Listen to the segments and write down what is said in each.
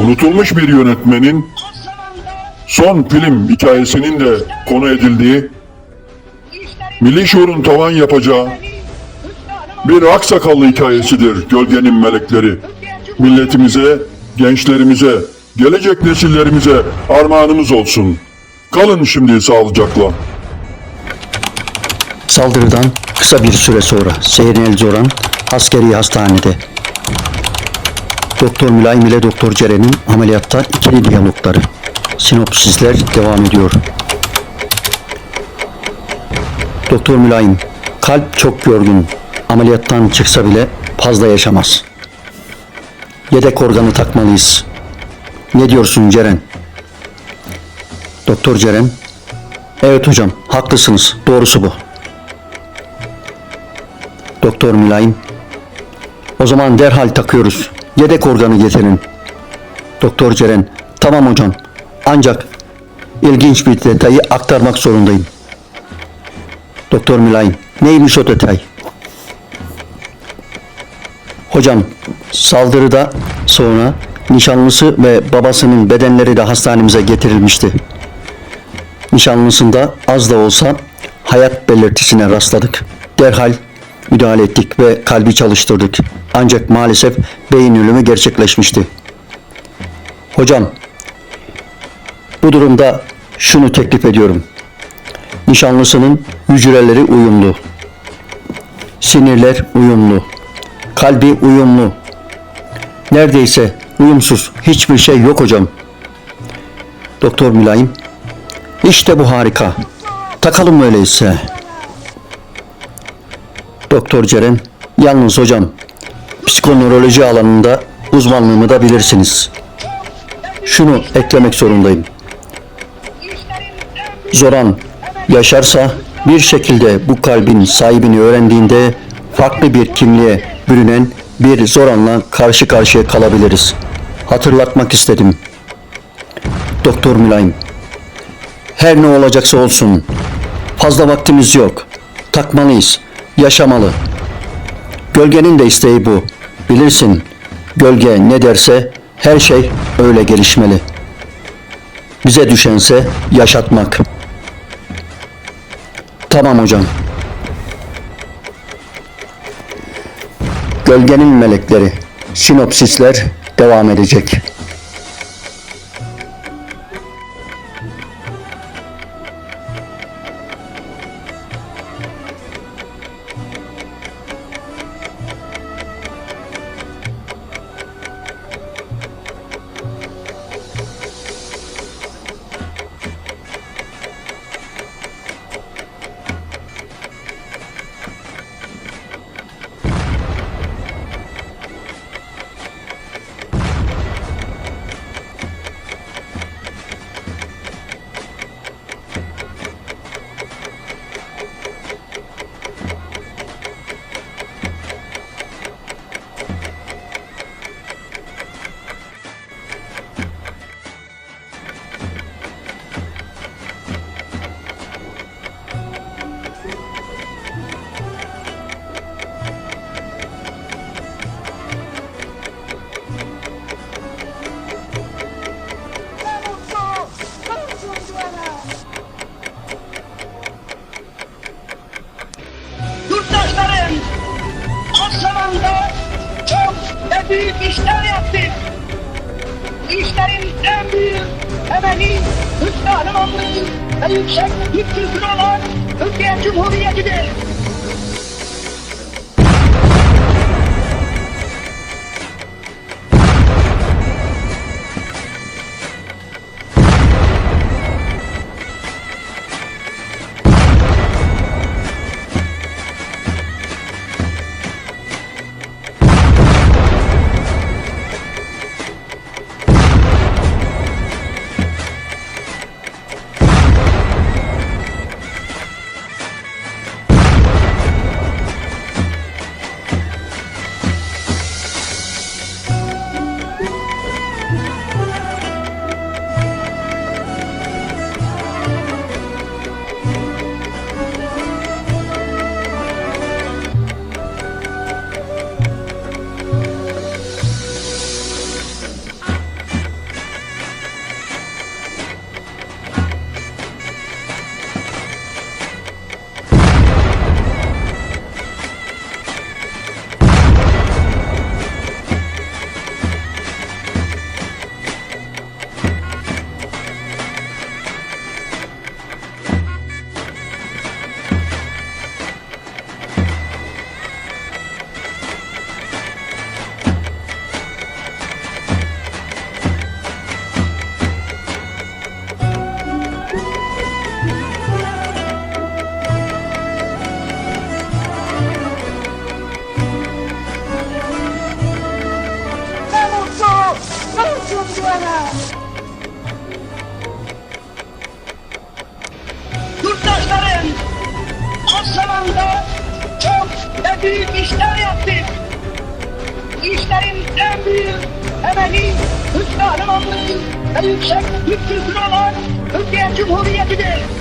unutulmuş bir yönetmenin son film hikayesinin de konu edildiği, milli şuurun tavan yapacağı bir aksakallı hikayesidir Gölgenin Melekleri. Milletimize, gençlerimize, gelecek nesillerimize armağanımız olsun. Kalın şimdi sağlıcakla. Saldırıdan kısa bir süre sonra Seyrnel Zoran askeri hastanede. Doktor Mülayim ile Doktor Ceren'in ameliyatta ikili diyalogları. Sinopsisler devam ediyor. Doktor Mülayim, kalp çok yorgun. Ameliyattan çıksa bile fazla yaşamaz. Yedek organı takmalıyız. Ne diyorsun Ceren? Doktor Ceren, evet hocam haklısınız doğrusu bu. Doktor Mülayim. O zaman derhal takıyoruz. Yedek organı getirin. Doktor Ceren. Tamam hocam. Ancak ilginç bir detayı aktarmak zorundayım. Doktor Mülayim. Neymiş o detay? Hocam saldırıda sonra nişanlısı ve babasının bedenleri de hastanemize getirilmişti. Nişanlısında az da olsa hayat belirtisine rastladık. Derhal müdahale ettik ve kalbi çalıştırdık. Ancak maalesef beyin ölümü gerçekleşmişti. Hocam, bu durumda şunu teklif ediyorum. Nişanlısının hücreleri uyumlu. Sinirler uyumlu. Kalbi uyumlu. Neredeyse uyumsuz hiçbir şey yok hocam. Doktor Mülayim, işte bu harika. Takalım öyleyse. Doktor Ceren, yalnız hocam, psikonöroloji alanında uzmanlığımı da bilirsiniz. Şunu eklemek zorundayım. Zoran yaşarsa bir şekilde bu kalbin sahibini öğrendiğinde farklı bir kimliğe bürünen bir Zoran'la karşı karşıya kalabiliriz. Hatırlatmak istedim. Doktor Mülayim, her ne olacaksa olsun. Fazla vaktimiz yok. Takmalıyız. Yaşamalı. Gölgenin de isteği bu. Bilirsin. Gölge ne derse her şey öyle gelişmeli. Bize düşense yaşatmak. Tamam hocam. Gölgenin melekleri. Sinopsisler devam edecek. Büyük işler yaptık. İşlerin en büyük temeli Türk kahramanlığı ve yüksek Türk kültürü olan Türkiye Cumhuriyeti'dir. Büyük işler yaptık. İşlerin en büyük temeli Türk kahramanlığı ve yüksek Türk kültürü olan Türkiye Cumhuriyeti'dir.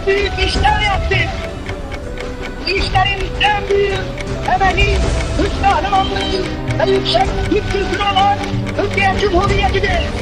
Ve büyük işler yaptık. İşlerin en büyük temeli Türk kahramanlığı ve yüksek Türk kültürü olan Türkiye Cumhuriyeti'dir.